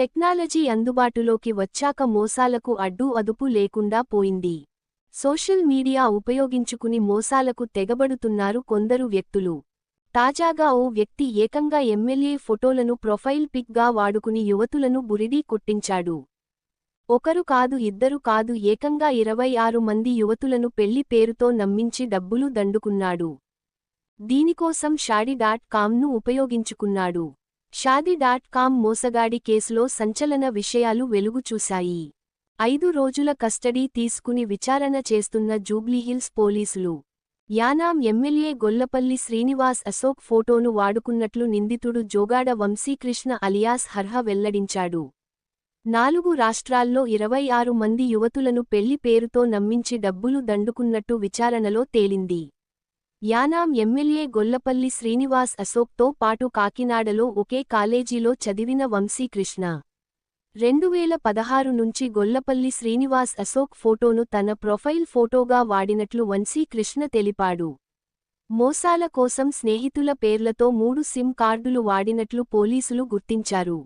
Technology అందుబాటులోకి వచ్చాక మోసాలకు అడ్డు అదుపు లేకుండా పోయింది. సోషల్ మీడియా ఉపయోగించుకుని మోసాలకు తెగబడుతున్నారు కొందరు వ్యక్తులు. తాజాగా ఓ వ్యక్తి ఏకంగా ఎమ్మెల్యే ఫోటోలను ప్రొఫైల్ పిక్గా వాడుకుని యువతులను బురిడీ కొట్టించాడు. ఒకరు కాదు ఇద్దరు కాదు ఏకంగా ఇరవై ఆరు మంది యువతులను పెళ్ళి పేరుతో నమ్మించి డబ్బులు దండుకున్నాడు. దీనికోసం షాడీ డాట్ కామ్ను ఉపయోగించుకున్నాడు. షాది డాట్ కామ్ మోసగాడి కేసులో సంచలన విషయాలు వెలుగుచూశాయి ఐదు రోజుల కస్టడీ తీసుకుని విచారణ చేస్తున్న జూబ్లీహిల్స్ పోలీసులు. యానాం ఎమ్మెల్యే గొల్లపల్లి శ్రీనివాస్ అశోక్ ఫోటోను వాడుకున్నట్లు నిందితుడు జోగాడ వంశీకృష్ణ అలియాస్ హర్హ వెల్లడించాడు. నాలుగు రాష్ట్రాల్లో ఇరవై ఆరు మంది యువతులను పెళ్ళి పేరుతో నమ్మించి డబ్బులు దండుకున్నట్టు విచారణలో తేలింది. యానాం ఎమ్మెల్యే గొల్లపల్లి శ్రీనివాస్ అశోక్తో పాటు కాకినాడలో ఒకే కాలేజీలో చదివిన వంశీకృష్ణ రెండువేల పదహారు నుంచి గొల్లపల్లి శ్రీనివాస్ అశోక్ ఫోటోను తన ప్రొఫైల్ ఫోటోగా వాడినట్లు వంశీకృష్ణ తెలిపాడు. మోసాల కోసం స్నేహితుల పేర్లతో మూడు సిమ్ కార్డులు వాడినట్లు పోలీసులు గుర్తించారు.